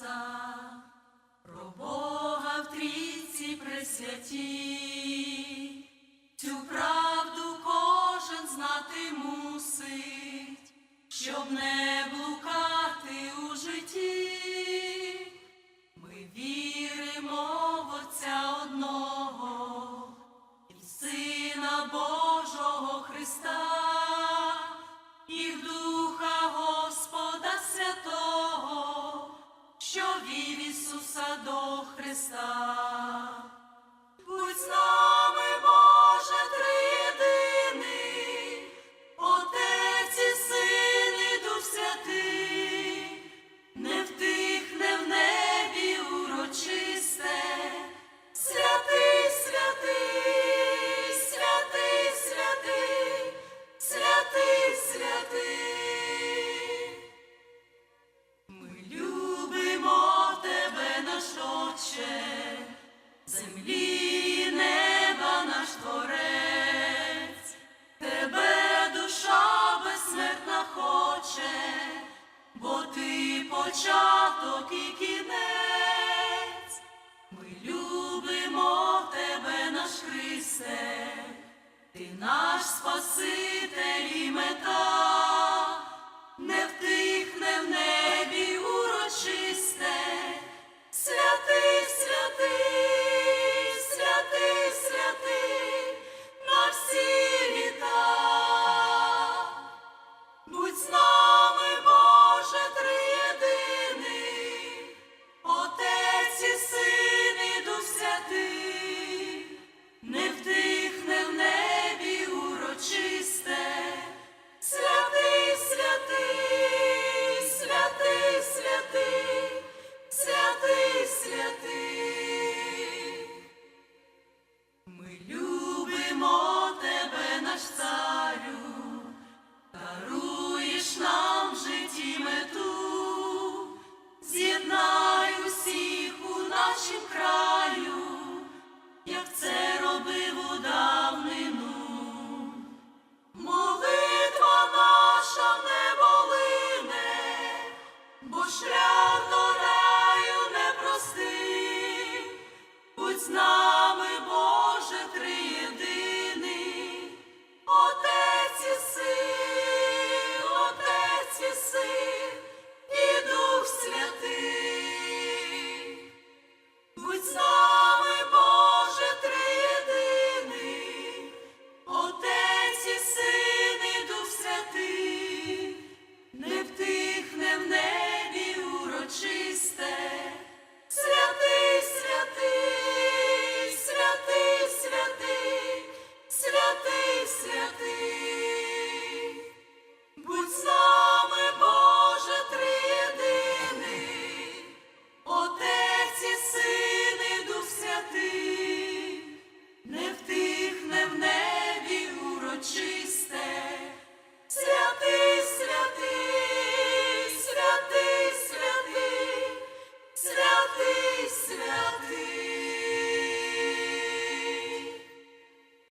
Отца, про Бога в трійці пресвятій. Ісуса до Христа. Будь з. початок і кінець. наш царю, даруєш нам в житті мету, з'єднай усіх у нашім краю, як це робив у давнину. Молитва наша не болине, бо шлях.